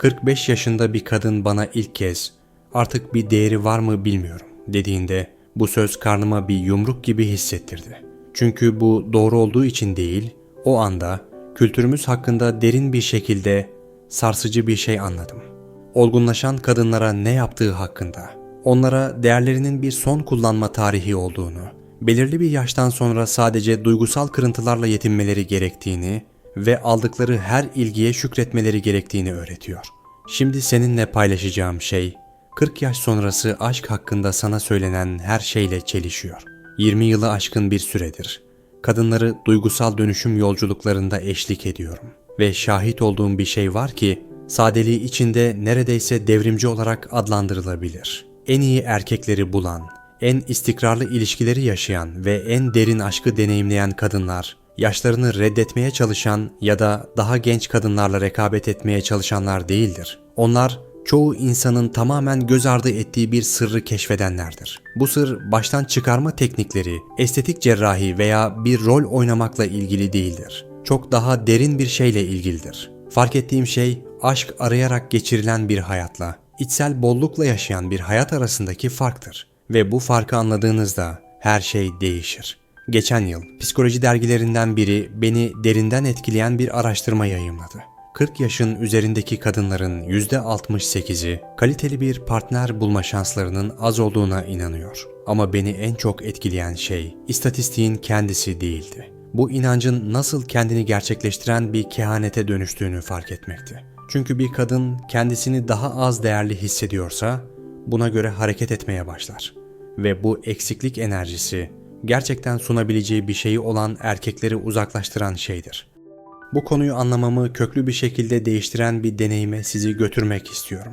45 yaşında bir kadın bana ilk kez artık bir değeri var mı bilmiyorum dediğinde bu söz karnıma bir yumruk gibi hissettirdi. Çünkü bu doğru olduğu için değil, o anda kültürümüz hakkında derin bir şekilde sarsıcı bir şey anladım. Olgunlaşan kadınlara ne yaptığı hakkında, onlara değerlerinin bir son kullanma tarihi olduğunu, belirli bir yaştan sonra sadece duygusal kırıntılarla yetinmeleri gerektiğini ve aldıkları her ilgiye şükretmeleri gerektiğini öğretiyor. Şimdi seninle paylaşacağım şey 40 yaş sonrası aşk hakkında sana söylenen her şeyle çelişiyor. 20 yılı aşkın bir süredir kadınları duygusal dönüşüm yolculuklarında eşlik ediyorum ve şahit olduğum bir şey var ki sadeliği içinde neredeyse devrimci olarak adlandırılabilir. En iyi erkekleri bulan, en istikrarlı ilişkileri yaşayan ve en derin aşkı deneyimleyen kadınlar, yaşlarını reddetmeye çalışan ya da daha genç kadınlarla rekabet etmeye çalışanlar değildir. Onlar çoğu insanın tamamen göz ardı ettiği bir sırrı keşfedenlerdir. Bu sır baştan çıkarma teknikleri, estetik cerrahi veya bir rol oynamakla ilgili değildir. Çok daha derin bir şeyle ilgilidir. Fark ettiğim şey aşk arayarak geçirilen bir hayatla, içsel bollukla yaşayan bir hayat arasındaki farktır. Ve bu farkı anladığınızda her şey değişir. Geçen yıl psikoloji dergilerinden biri beni derinden etkileyen bir araştırma yayımladı. 40 yaşın üzerindeki kadınların %68'i kaliteli bir partner bulma şanslarının az olduğuna inanıyor. Ama beni en çok etkileyen şey istatistiğin kendisi değildi. Bu inancın nasıl kendini gerçekleştiren bir kehanete dönüştüğünü fark etmekti. Çünkü bir kadın kendisini daha az değerli hissediyorsa buna göre hareket etmeye başlar. Ve bu eksiklik enerjisi gerçekten sunabileceği bir şeyi olan erkekleri uzaklaştıran şeydir. Bu konuyu anlamamı köklü bir şekilde değiştiren bir deneyime sizi götürmek istiyorum.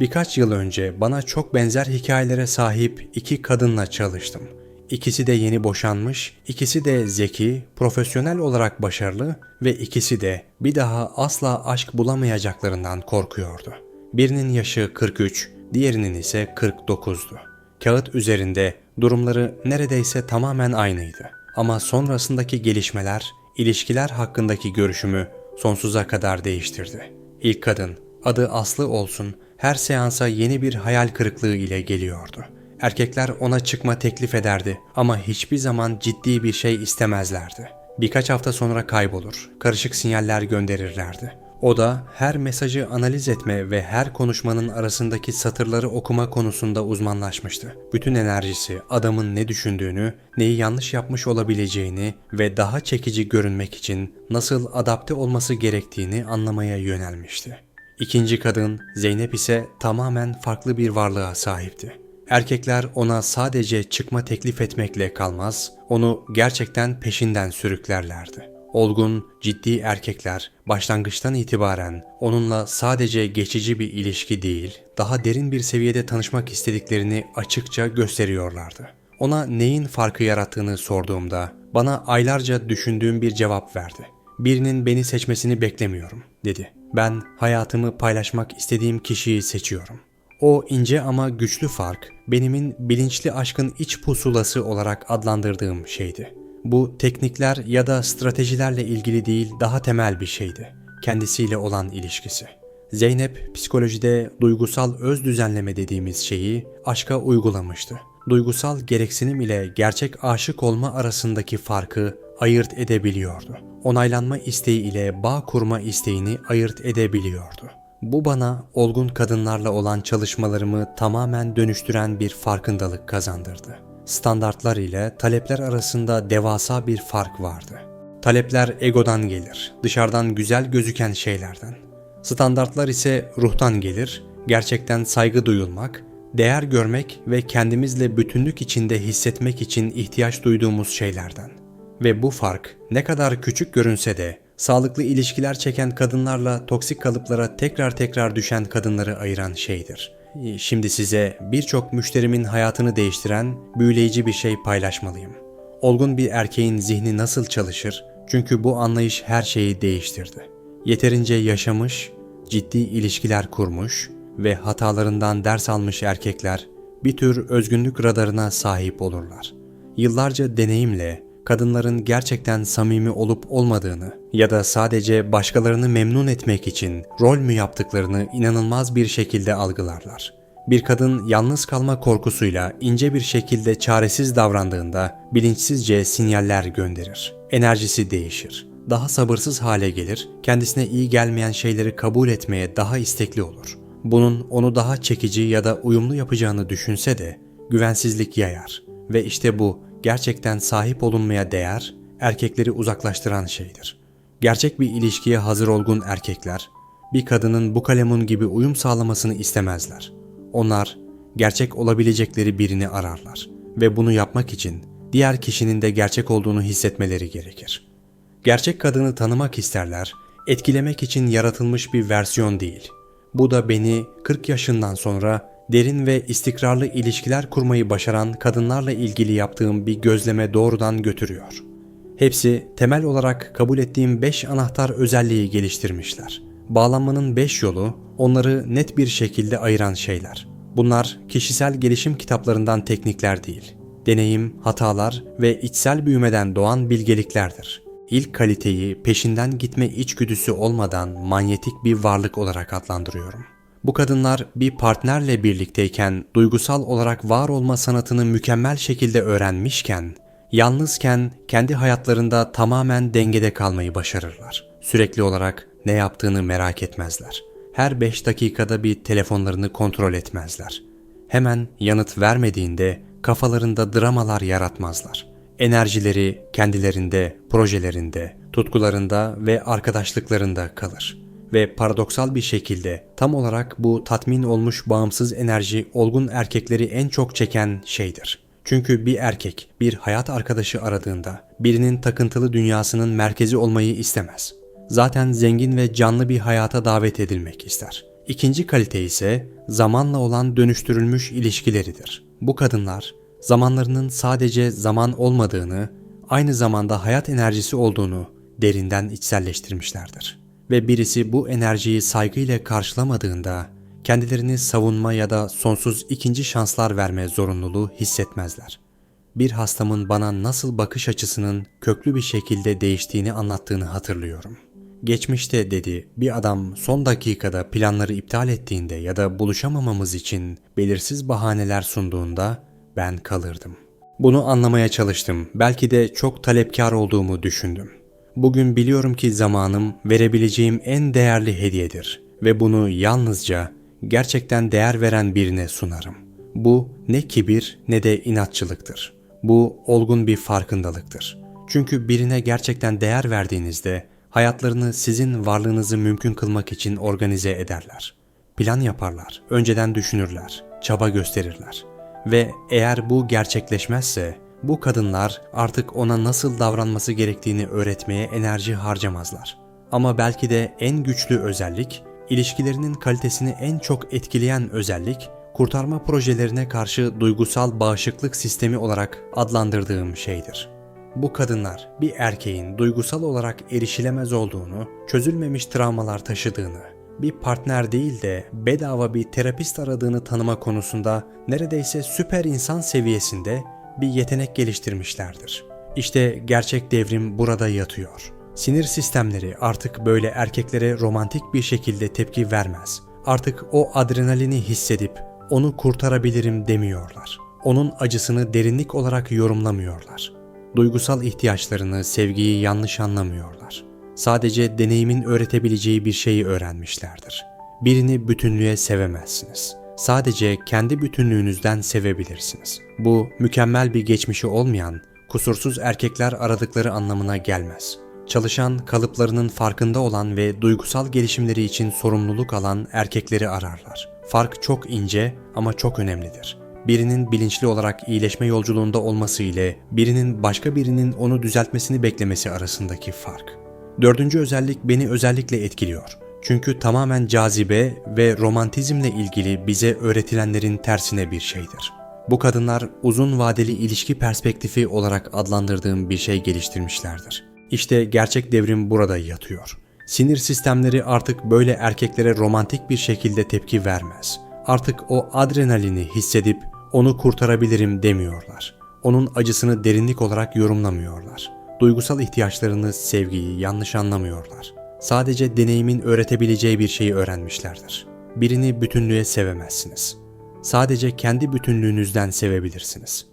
Birkaç yıl önce bana çok benzer hikayelere sahip iki kadınla çalıştım. İkisi de yeni boşanmış, ikisi de zeki, profesyonel olarak başarılı ve ikisi de bir daha asla aşk bulamayacaklarından korkuyordu. Birinin yaşı 43, diğerinin ise 49'du. Kağıt üzerinde durumları neredeyse tamamen aynıydı. Ama sonrasındaki gelişmeler ilişkiler hakkındaki görüşümü sonsuza kadar değiştirdi. İlk kadın, adı Aslı olsun, her seansa yeni bir hayal kırıklığı ile geliyordu. Erkekler ona çıkma teklif ederdi ama hiçbir zaman ciddi bir şey istemezlerdi. Birkaç hafta sonra kaybolur, karışık sinyaller gönderirlerdi. O da her mesajı analiz etme ve her konuşmanın arasındaki satırları okuma konusunda uzmanlaşmıştı. Bütün enerjisi adamın ne düşündüğünü, neyi yanlış yapmış olabileceğini ve daha çekici görünmek için nasıl adapte olması gerektiğini anlamaya yönelmişti. İkinci kadın Zeynep ise tamamen farklı bir varlığa sahipti. Erkekler ona sadece çıkma teklif etmekle kalmaz, onu gerçekten peşinden sürüklerlerdi. Olgun, ciddi erkekler başlangıçtan itibaren onunla sadece geçici bir ilişki değil, daha derin bir seviyede tanışmak istediklerini açıkça gösteriyorlardı. Ona neyin farkı yarattığını sorduğumda bana aylarca düşündüğüm bir cevap verdi. Birinin beni seçmesini beklemiyorum, dedi. Ben hayatımı paylaşmak istediğim kişiyi seçiyorum. O ince ama güçlü fark benimin bilinçli aşkın iç pusulası olarak adlandırdığım şeydi. Bu teknikler ya da stratejilerle ilgili değil daha temel bir şeydi. Kendisiyle olan ilişkisi. Zeynep psikolojide duygusal öz düzenleme dediğimiz şeyi aşka uygulamıştı. Duygusal gereksinim ile gerçek aşık olma arasındaki farkı ayırt edebiliyordu. Onaylanma isteği ile bağ kurma isteğini ayırt edebiliyordu. Bu bana olgun kadınlarla olan çalışmalarımı tamamen dönüştüren bir farkındalık kazandırdı. Standartlar ile talepler arasında devasa bir fark vardı. Talepler egodan gelir, dışarıdan güzel gözüken şeylerden. Standartlar ise ruhtan gelir, gerçekten saygı duyulmak, değer görmek ve kendimizle bütünlük içinde hissetmek için ihtiyaç duyduğumuz şeylerden. Ve bu fark ne kadar küçük görünse de sağlıklı ilişkiler çeken kadınlarla toksik kalıplara tekrar tekrar düşen kadınları ayıran şeydir. Şimdi size birçok müşterimin hayatını değiştiren büyüleyici bir şey paylaşmalıyım. Olgun bir erkeğin zihni nasıl çalışır? Çünkü bu anlayış her şeyi değiştirdi. Yeterince yaşamış, ciddi ilişkiler kurmuş ve hatalarından ders almış erkekler bir tür özgünlük radarına sahip olurlar. Yıllarca deneyimle kadınların gerçekten samimi olup olmadığını ya da sadece başkalarını memnun etmek için rol mü yaptıklarını inanılmaz bir şekilde algılarlar. Bir kadın yalnız kalma korkusuyla ince bir şekilde çaresiz davrandığında bilinçsizce sinyaller gönderir. Enerjisi değişir. Daha sabırsız hale gelir, kendisine iyi gelmeyen şeyleri kabul etmeye daha istekli olur. Bunun onu daha çekici ya da uyumlu yapacağını düşünse de güvensizlik yayar ve işte bu gerçekten sahip olunmaya değer, erkekleri uzaklaştıran şeydir. Gerçek bir ilişkiye hazır olgun erkekler, bir kadının bu kalemun gibi uyum sağlamasını istemezler. Onlar gerçek olabilecekleri birini ararlar ve bunu yapmak için diğer kişinin de gerçek olduğunu hissetmeleri gerekir. Gerçek kadını tanımak isterler, etkilemek için yaratılmış bir versiyon değil. Bu da beni 40 yaşından sonra derin ve istikrarlı ilişkiler kurmayı başaran kadınlarla ilgili yaptığım bir gözleme doğrudan götürüyor. Hepsi temel olarak kabul ettiğim 5 anahtar özelliği geliştirmişler. Bağlanmanın 5 yolu onları net bir şekilde ayıran şeyler. Bunlar kişisel gelişim kitaplarından teknikler değil. Deneyim, hatalar ve içsel büyümeden doğan bilgeliklerdir. İlk kaliteyi peşinden gitme içgüdüsü olmadan manyetik bir varlık olarak adlandırıyorum. Bu kadınlar bir partnerle birlikteyken duygusal olarak var olma sanatını mükemmel şekilde öğrenmişken, yalnızken kendi hayatlarında tamamen dengede kalmayı başarırlar. Sürekli olarak ne yaptığını merak etmezler. Her 5 dakikada bir telefonlarını kontrol etmezler. Hemen yanıt vermediğinde kafalarında dramalar yaratmazlar. Enerjileri kendilerinde, projelerinde, tutkularında ve arkadaşlıklarında kalır ve paradoksal bir şekilde tam olarak bu tatmin olmuş bağımsız enerji olgun erkekleri en çok çeken şeydir. Çünkü bir erkek bir hayat arkadaşı aradığında birinin takıntılı dünyasının merkezi olmayı istemez. Zaten zengin ve canlı bir hayata davet edilmek ister. İkinci kalite ise zamanla olan dönüştürülmüş ilişkileridir. Bu kadınlar zamanlarının sadece zaman olmadığını, aynı zamanda hayat enerjisi olduğunu derinden içselleştirmişlerdir ve birisi bu enerjiyi saygıyla karşılamadığında kendilerini savunma ya da sonsuz ikinci şanslar verme zorunluluğu hissetmezler. Bir hastamın bana nasıl bakış açısının köklü bir şekilde değiştiğini anlattığını hatırlıyorum. Geçmişte dedi bir adam son dakikada planları iptal ettiğinde ya da buluşamamamız için belirsiz bahaneler sunduğunda ben kalırdım. Bunu anlamaya çalıştım. Belki de çok talepkar olduğumu düşündüm. Bugün biliyorum ki zamanım verebileceğim en değerli hediyedir ve bunu yalnızca gerçekten değer veren birine sunarım. Bu ne kibir ne de inatçılıktır. Bu olgun bir farkındalıktır. Çünkü birine gerçekten değer verdiğinizde hayatlarını sizin varlığınızı mümkün kılmak için organize ederler. Plan yaparlar, önceden düşünürler, çaba gösterirler. Ve eğer bu gerçekleşmezse bu kadınlar artık ona nasıl davranması gerektiğini öğretmeye enerji harcamazlar. Ama belki de en güçlü özellik, ilişkilerinin kalitesini en çok etkileyen özellik, kurtarma projelerine karşı duygusal bağışıklık sistemi olarak adlandırdığım şeydir. Bu kadınlar bir erkeğin duygusal olarak erişilemez olduğunu, çözülmemiş travmalar taşıdığını, bir partner değil de bedava bir terapist aradığını tanıma konusunda neredeyse süper insan seviyesinde bir yetenek geliştirmişlerdir. İşte gerçek devrim burada yatıyor. Sinir sistemleri artık böyle erkeklere romantik bir şekilde tepki vermez. Artık o adrenalini hissedip onu kurtarabilirim demiyorlar. Onun acısını derinlik olarak yorumlamıyorlar. Duygusal ihtiyaçlarını, sevgiyi yanlış anlamıyorlar. Sadece deneyimin öğretebileceği bir şeyi öğrenmişlerdir. Birini bütünlüğe sevemezsiniz. Sadece kendi bütünlüğünüzden sevebilirsiniz. Bu mükemmel bir geçmişi olmayan, kusursuz erkekler aradıkları anlamına gelmez. Çalışan, kalıplarının farkında olan ve duygusal gelişimleri için sorumluluk alan erkekleri ararlar. Fark çok ince ama çok önemlidir. Birinin bilinçli olarak iyileşme yolculuğunda olması ile birinin başka birinin onu düzeltmesini beklemesi arasındaki fark. Dördüncü özellik beni özellikle etkiliyor. Çünkü tamamen cazibe ve romantizmle ilgili bize öğretilenlerin tersine bir şeydir. Bu kadınlar uzun vadeli ilişki perspektifi olarak adlandırdığım bir şey geliştirmişlerdir. İşte gerçek devrim burada yatıyor. Sinir sistemleri artık böyle erkeklere romantik bir şekilde tepki vermez. Artık o adrenalini hissedip onu kurtarabilirim demiyorlar. onun acısını derinlik olarak yorumlamıyorlar. Duygusal ihtiyaçlarını, sevgiyi yanlış anlamıyorlar. Sadece deneyimin öğretebileceği bir şeyi öğrenmişlerdir. Birini bütünlüğe sevemezsiniz. Sadece kendi bütünlüğünüzden sevebilirsiniz.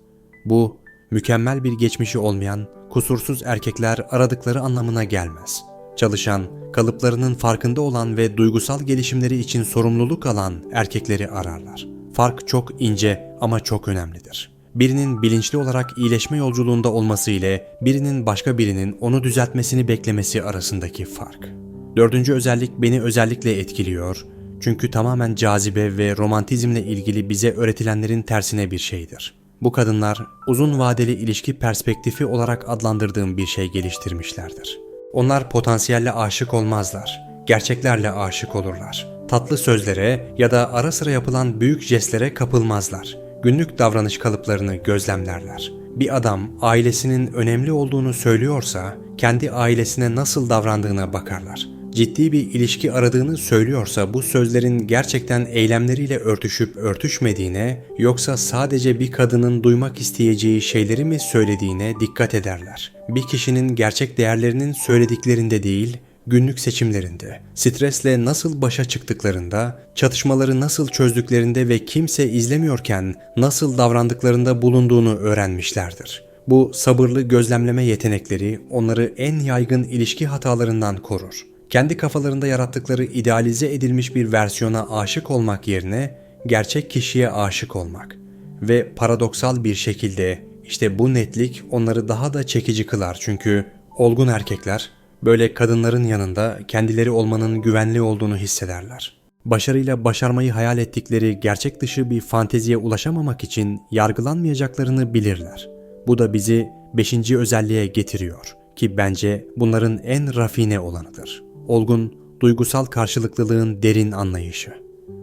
Bu, mükemmel bir geçmişi olmayan, kusursuz erkekler aradıkları anlamına gelmez. Çalışan, kalıplarının farkında olan ve duygusal gelişimleri için sorumluluk alan erkekleri ararlar. Fark çok ince ama çok önemlidir. Birinin bilinçli olarak iyileşme yolculuğunda olması ile birinin başka birinin onu düzeltmesini beklemesi arasındaki fark. Dördüncü özellik beni özellikle etkiliyor çünkü tamamen cazibe ve romantizmle ilgili bize öğretilenlerin tersine bir şeydir. Bu kadınlar uzun vadeli ilişki perspektifi olarak adlandırdığım bir şey geliştirmişlerdir. Onlar potansiyelle aşık olmazlar, gerçeklerle aşık olurlar. Tatlı sözlere ya da ara sıra yapılan büyük jestlere kapılmazlar. Günlük davranış kalıplarını gözlemlerler. Bir adam ailesinin önemli olduğunu söylüyorsa kendi ailesine nasıl davrandığına bakarlar ciddi bir ilişki aradığını söylüyorsa bu sözlerin gerçekten eylemleriyle örtüşüp örtüşmediğine yoksa sadece bir kadının duymak isteyeceği şeyleri mi söylediğine dikkat ederler. Bir kişinin gerçek değerlerinin söylediklerinde değil, günlük seçimlerinde, stresle nasıl başa çıktıklarında, çatışmaları nasıl çözdüklerinde ve kimse izlemiyorken nasıl davrandıklarında bulunduğunu öğrenmişlerdir. Bu sabırlı gözlemleme yetenekleri onları en yaygın ilişki hatalarından korur kendi kafalarında yarattıkları idealize edilmiş bir versiyona aşık olmak yerine gerçek kişiye aşık olmak ve paradoksal bir şekilde işte bu netlik onları daha da çekici kılar çünkü olgun erkekler böyle kadınların yanında kendileri olmanın güvenli olduğunu hissederler. Başarıyla başarmayı hayal ettikleri gerçek dışı bir fanteziye ulaşamamak için yargılanmayacaklarını bilirler. Bu da bizi beşinci özelliğe getiriyor ki bence bunların en rafine olanıdır olgun, duygusal karşılıklılığın derin anlayışı.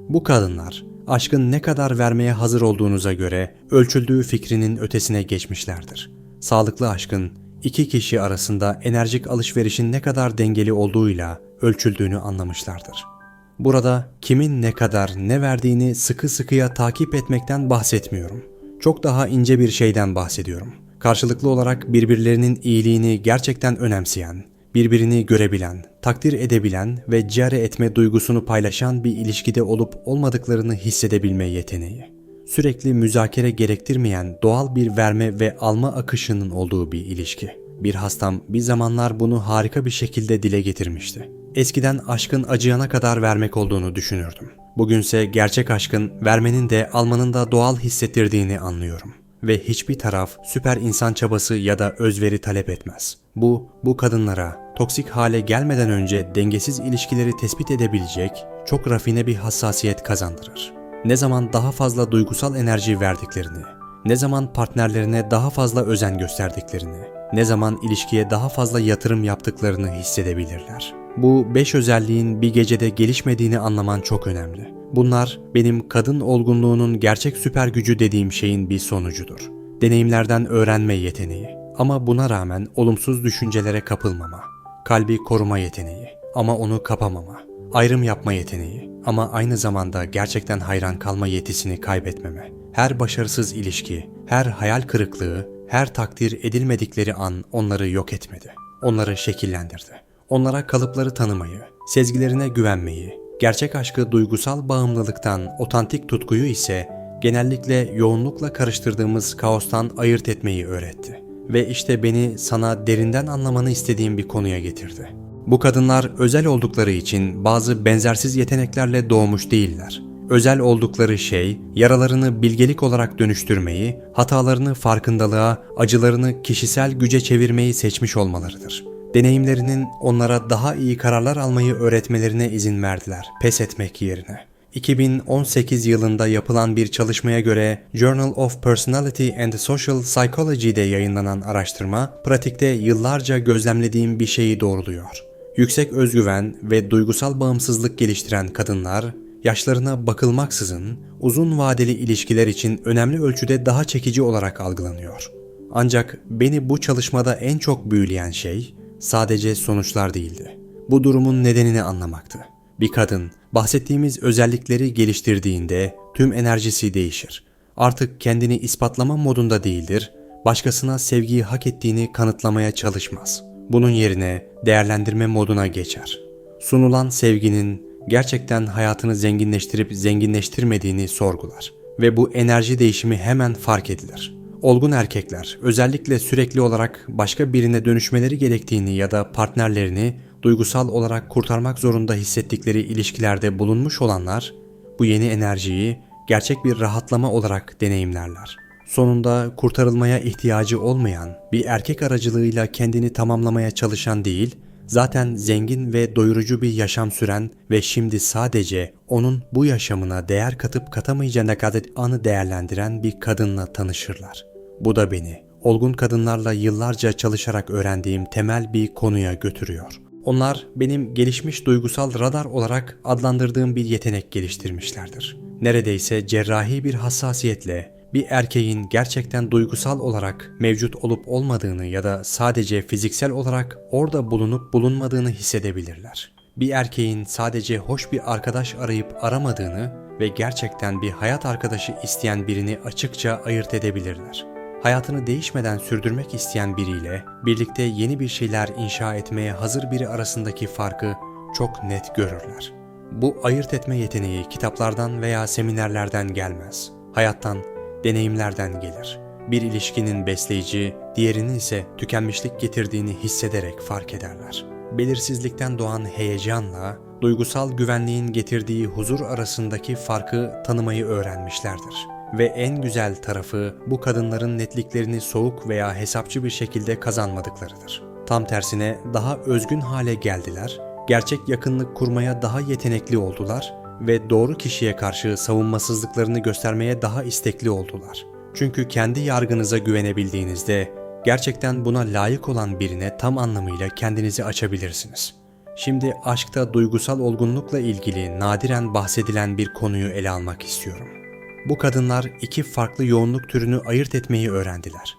Bu kadınlar aşkın ne kadar vermeye hazır olduğunuza göre ölçüldüğü fikrinin ötesine geçmişlerdir. Sağlıklı aşkın iki kişi arasında enerjik alışverişin ne kadar dengeli olduğuyla ölçüldüğünü anlamışlardır. Burada kimin ne kadar ne verdiğini sıkı sıkıya takip etmekten bahsetmiyorum. Çok daha ince bir şeyden bahsediyorum. Karşılıklı olarak birbirlerinin iyiliğini gerçekten önemseyen, birbirini görebilen, takdir edebilen ve care etme duygusunu paylaşan bir ilişkide olup olmadıklarını hissedebilme yeteneği. Sürekli müzakere gerektirmeyen doğal bir verme ve alma akışının olduğu bir ilişki. Bir hastam bir zamanlar bunu harika bir şekilde dile getirmişti. Eskiden aşkın acıyana kadar vermek olduğunu düşünürdüm. Bugünse gerçek aşkın vermenin de almanın da doğal hissettirdiğini anlıyorum. Ve hiçbir taraf süper insan çabası ya da özveri talep etmez. Bu, bu kadınlara toksik hale gelmeden önce dengesiz ilişkileri tespit edebilecek çok rafine bir hassasiyet kazandırır. Ne zaman daha fazla duygusal enerji verdiklerini, ne zaman partnerlerine daha fazla özen gösterdiklerini, ne zaman ilişkiye daha fazla yatırım yaptıklarını hissedebilirler. Bu beş özelliğin bir gecede gelişmediğini anlaman çok önemli. Bunlar benim kadın olgunluğunun gerçek süper gücü dediğim şeyin bir sonucudur. Deneyimlerden öğrenme yeteneği. Ama buna rağmen olumsuz düşüncelere kapılmama, kalbi koruma yeteneği ama onu kapamama, ayrım yapma yeteneği ama aynı zamanda gerçekten hayran kalma yetisini kaybetmeme. Her başarısız ilişki, her hayal kırıklığı, her takdir edilmedikleri an onları yok etmedi. Onları şekillendirdi. Onlara kalıpları tanımayı, sezgilerine güvenmeyi, gerçek aşkı duygusal bağımlılıktan, otantik tutkuyu ise genellikle yoğunlukla karıştırdığımız kaostan ayırt etmeyi öğretti ve işte beni sana derinden anlamanı istediğim bir konuya getirdi. Bu kadınlar özel oldukları için bazı benzersiz yeteneklerle doğmuş değiller. Özel oldukları şey, yaralarını bilgelik olarak dönüştürmeyi, hatalarını farkındalığa, acılarını kişisel güce çevirmeyi seçmiş olmalarıdır. Deneyimlerinin onlara daha iyi kararlar almayı öğretmelerine izin verdiler, pes etmek yerine. 2018 yılında yapılan bir çalışmaya göre Journal of Personality and Social Psychology'de yayınlanan araştırma, pratikte yıllarca gözlemlediğim bir şeyi doğruluyor. Yüksek özgüven ve duygusal bağımsızlık geliştiren kadınlar, yaşlarına bakılmaksızın uzun vadeli ilişkiler için önemli ölçüde daha çekici olarak algılanıyor. Ancak beni bu çalışmada en çok büyüleyen şey sadece sonuçlar değildi. Bu durumun nedenini anlamaktı. Bir kadın bahsettiğimiz özellikleri geliştirdiğinde tüm enerjisi değişir. Artık kendini ispatlama modunda değildir, başkasına sevgiyi hak ettiğini kanıtlamaya çalışmaz. Bunun yerine değerlendirme moduna geçer. Sunulan sevginin gerçekten hayatını zenginleştirip zenginleştirmediğini sorgular ve bu enerji değişimi hemen fark edilir. Olgun erkekler özellikle sürekli olarak başka birine dönüşmeleri gerektiğini ya da partnerlerini duygusal olarak kurtarmak zorunda hissettikleri ilişkilerde bulunmuş olanlar bu yeni enerjiyi gerçek bir rahatlama olarak deneyimlerler. Sonunda kurtarılmaya ihtiyacı olmayan bir erkek aracılığıyla kendini tamamlamaya çalışan değil, zaten zengin ve doyurucu bir yaşam süren ve şimdi sadece onun bu yaşamına değer katıp katamayacağı nekadet anı değerlendiren bir kadınla tanışırlar. Bu da beni olgun kadınlarla yıllarca çalışarak öğrendiğim temel bir konuya götürüyor. Onlar benim gelişmiş duygusal radar olarak adlandırdığım bir yetenek geliştirmişlerdir. Neredeyse cerrahi bir hassasiyetle bir erkeğin gerçekten duygusal olarak mevcut olup olmadığını ya da sadece fiziksel olarak orada bulunup bulunmadığını hissedebilirler. Bir erkeğin sadece hoş bir arkadaş arayıp aramadığını ve gerçekten bir hayat arkadaşı isteyen birini açıkça ayırt edebilirler. Hayatını değişmeden sürdürmek isteyen biriyle birlikte yeni bir şeyler inşa etmeye hazır biri arasındaki farkı çok net görürler. Bu ayırt etme yeteneği kitaplardan veya seminerlerden gelmez. Hayattan deneyimlerden gelir. Bir ilişkinin besleyici, diğerinin ise tükenmişlik getirdiğini hissederek fark ederler. Belirsizlikten doğan heyecanla duygusal güvenliğin getirdiği huzur arasındaki farkı tanımayı öğrenmişlerdir. Ve en güzel tarafı bu kadınların netliklerini soğuk veya hesapçı bir şekilde kazanmadıklarıdır. Tam tersine daha özgün hale geldiler, gerçek yakınlık kurmaya daha yetenekli oldular ve doğru kişiye karşı savunmasızlıklarını göstermeye daha istekli oldular. Çünkü kendi yargınıza güvenebildiğinizde gerçekten buna layık olan birine tam anlamıyla kendinizi açabilirsiniz. Şimdi aşkta duygusal olgunlukla ilgili nadiren bahsedilen bir konuyu ele almak istiyorum. Bu kadınlar iki farklı yoğunluk türünü ayırt etmeyi öğrendiler.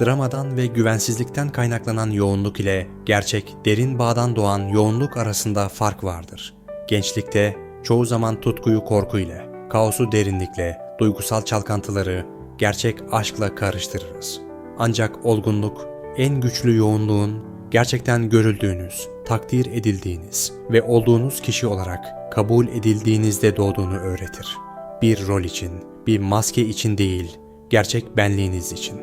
Dramadan ve güvensizlikten kaynaklanan yoğunluk ile gerçek derin bağdan doğan yoğunluk arasında fark vardır. Gençlikte çoğu zaman tutkuyu korku ile, kaosu derinlikle, duygusal çalkantıları gerçek aşkla karıştırırız. Ancak olgunluk en güçlü yoğunluğun gerçekten görüldüğünüz, takdir edildiğiniz ve olduğunuz kişi olarak kabul edildiğinizde doğduğunu öğretir. Bir rol için, bir maske için değil, gerçek benliğiniz için.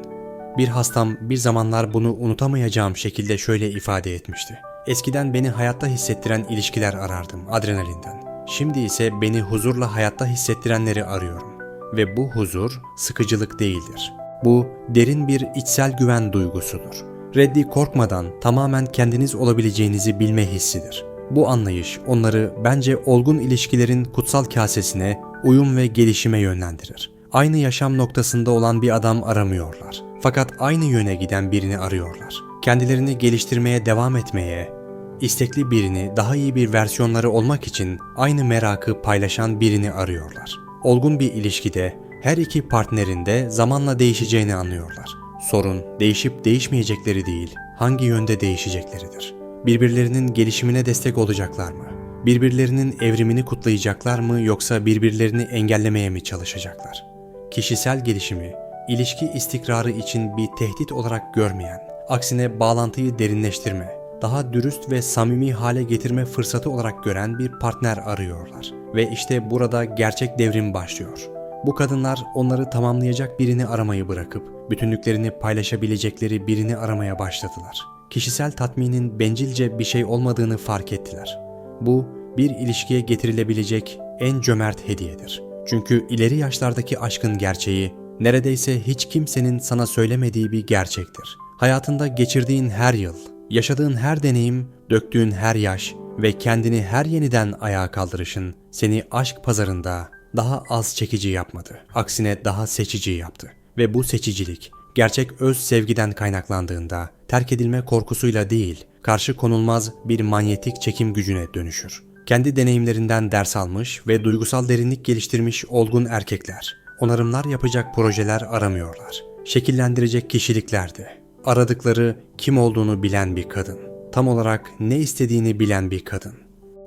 Bir hastam bir zamanlar bunu unutamayacağım şekilde şöyle ifade etmişti. Eskiden beni hayatta hissettiren ilişkiler arardım adrenalinden. Şimdi ise beni huzurla hayatta hissettirenleri arıyorum. Ve bu huzur sıkıcılık değildir. Bu derin bir içsel güven duygusudur. Reddi korkmadan tamamen kendiniz olabileceğinizi bilme hissidir. Bu anlayış onları bence olgun ilişkilerin kutsal kasesine, uyum ve gelişime yönlendirir. Aynı yaşam noktasında olan bir adam aramıyorlar. Fakat aynı yöne giden birini arıyorlar. Kendilerini geliştirmeye devam etmeye, istekli birini daha iyi bir versiyonları olmak için aynı merakı paylaşan birini arıyorlar. Olgun bir ilişkide her iki partnerin de zamanla değişeceğini anlıyorlar. Sorun değişip değişmeyecekleri değil, hangi yönde değişecekleridir. Birbirlerinin gelişimine destek olacaklar mı? Birbirlerinin evrimini kutlayacaklar mı yoksa birbirlerini engellemeye mi çalışacaklar? Kişisel gelişimi, ilişki istikrarı için bir tehdit olarak görmeyen, aksine bağlantıyı derinleştirme, daha dürüst ve samimi hale getirme fırsatı olarak gören bir partner arıyorlar. Ve işte burada gerçek devrim başlıyor. Bu kadınlar onları tamamlayacak birini aramayı bırakıp bütünlüklerini paylaşabilecekleri birini aramaya başladılar. Kişisel tatminin bencilce bir şey olmadığını fark ettiler. Bu bir ilişkiye getirilebilecek en cömert hediyedir. Çünkü ileri yaşlardaki aşkın gerçeği neredeyse hiç kimsenin sana söylemediği bir gerçektir. Hayatında geçirdiğin her yıl, yaşadığın her deneyim, döktüğün her yaş ve kendini her yeniden ayağa kaldırışın seni aşk pazarında daha az çekici yapmadı. Aksine daha seçici yaptı. Ve bu seçicilik gerçek öz sevgiden kaynaklandığında terk edilme korkusuyla değil, karşı konulmaz bir manyetik çekim gücüne dönüşür. Kendi deneyimlerinden ders almış ve duygusal derinlik geliştirmiş olgun erkekler, onarımlar yapacak projeler aramıyorlar. Şekillendirecek kişiliklerdi. Aradıkları kim olduğunu bilen bir kadın. Tam olarak ne istediğini bilen bir kadın.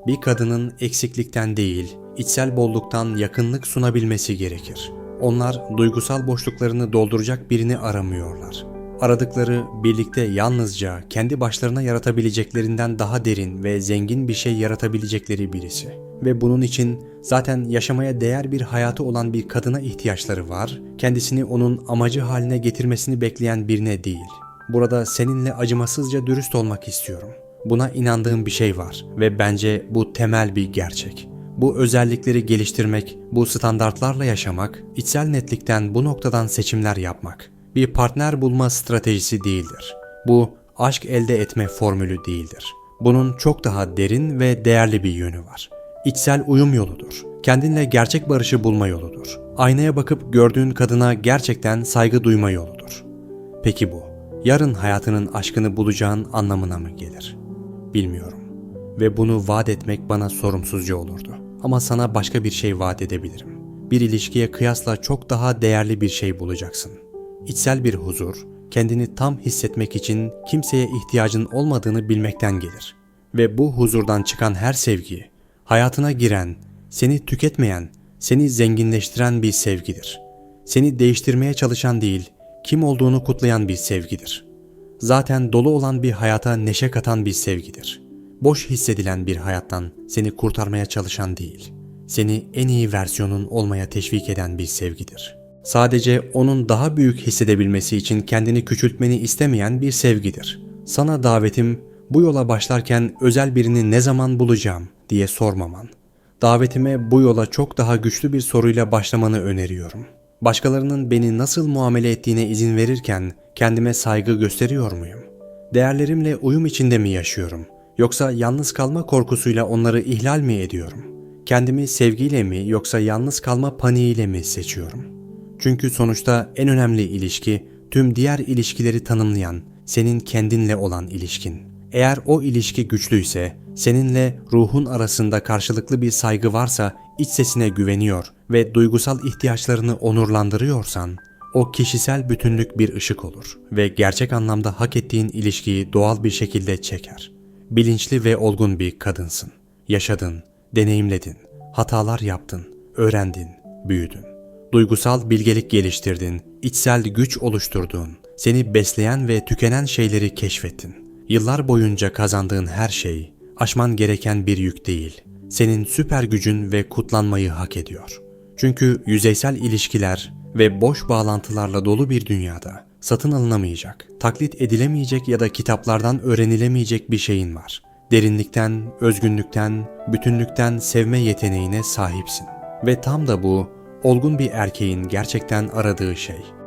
Bir kadının eksiklikten değil, içsel bolluktan yakınlık sunabilmesi gerekir. Onlar duygusal boşluklarını dolduracak birini aramıyorlar. aradıkları birlikte yalnızca kendi başlarına yaratabileceklerinden daha derin ve zengin bir şey yaratabilecekleri birisi. Ve bunun için zaten yaşamaya değer bir hayatı olan bir kadına ihtiyaçları var, kendisini onun amacı haline getirmesini bekleyen birine değil. Burada seninle acımasızca dürüst olmak istiyorum. Buna inandığım bir şey var ve bence bu temel bir gerçek. Bu özellikleri geliştirmek, bu standartlarla yaşamak, içsel netlikten bu noktadan seçimler yapmak bir partner bulma stratejisi değildir. Bu aşk elde etme formülü değildir. Bunun çok daha derin ve değerli bir yönü var. İçsel uyum yoludur. Kendinle gerçek barışı bulma yoludur. Aynaya bakıp gördüğün kadına gerçekten saygı duyma yoludur. Peki bu, yarın hayatının aşkını bulacağın anlamına mı gelir? Bilmiyorum. Ve bunu vaat etmek bana sorumsuzca olurdu. Ama sana başka bir şey vaat edebilirim. Bir ilişkiye kıyasla çok daha değerli bir şey bulacaksın. İçsel bir huzur, kendini tam hissetmek için kimseye ihtiyacın olmadığını bilmekten gelir. Ve bu huzurdan çıkan her sevgi, hayatına giren, seni tüketmeyen, seni zenginleştiren bir sevgidir. Seni değiştirmeye çalışan değil, kim olduğunu kutlayan bir sevgidir. Zaten dolu olan bir hayata neşe katan bir sevgidir. Boş hissedilen bir hayattan seni kurtarmaya çalışan değil, seni en iyi versiyonun olmaya teşvik eden bir sevgidir. Sadece onun daha büyük hissedebilmesi için kendini küçültmeni istemeyen bir sevgidir. Sana davetim bu yola başlarken özel birini ne zaman bulacağım diye sormaman. Davetime bu yola çok daha güçlü bir soruyla başlamanı öneriyorum. Başkalarının beni nasıl muamele ettiğine izin verirken kendime saygı gösteriyor muyum? Değerlerimle uyum içinde mi yaşıyorum? Yoksa yalnız kalma korkusuyla onları ihlal mi ediyorum? Kendimi sevgiyle mi yoksa yalnız kalma paniğiyle mi seçiyorum? Çünkü sonuçta en önemli ilişki tüm diğer ilişkileri tanımlayan senin kendinle olan ilişkin. Eğer o ilişki güçlüyse, seninle ruhun arasında karşılıklı bir saygı varsa, iç sesine güveniyor ve duygusal ihtiyaçlarını onurlandırıyorsan, o kişisel bütünlük bir ışık olur ve gerçek anlamda hak ettiğin ilişkiyi doğal bir şekilde çeker. Bilinçli ve olgun bir kadınsın. Yaşadın, deneyimledin, hatalar yaptın, öğrendin, büyüdün. Duygusal bilgelik geliştirdin, içsel güç oluşturdun, seni besleyen ve tükenen şeyleri keşfettin. Yıllar boyunca kazandığın her şey, aşman gereken bir yük değil. Senin süper gücün ve kutlanmayı hak ediyor. Çünkü yüzeysel ilişkiler ve boş bağlantılarla dolu bir dünyada satın alınamayacak, taklit edilemeyecek ya da kitaplardan öğrenilemeyecek bir şeyin var. Derinlikten, özgünlükten, bütünlükten sevme yeteneğine sahipsin. Ve tam da bu olgun bir erkeğin gerçekten aradığı şey.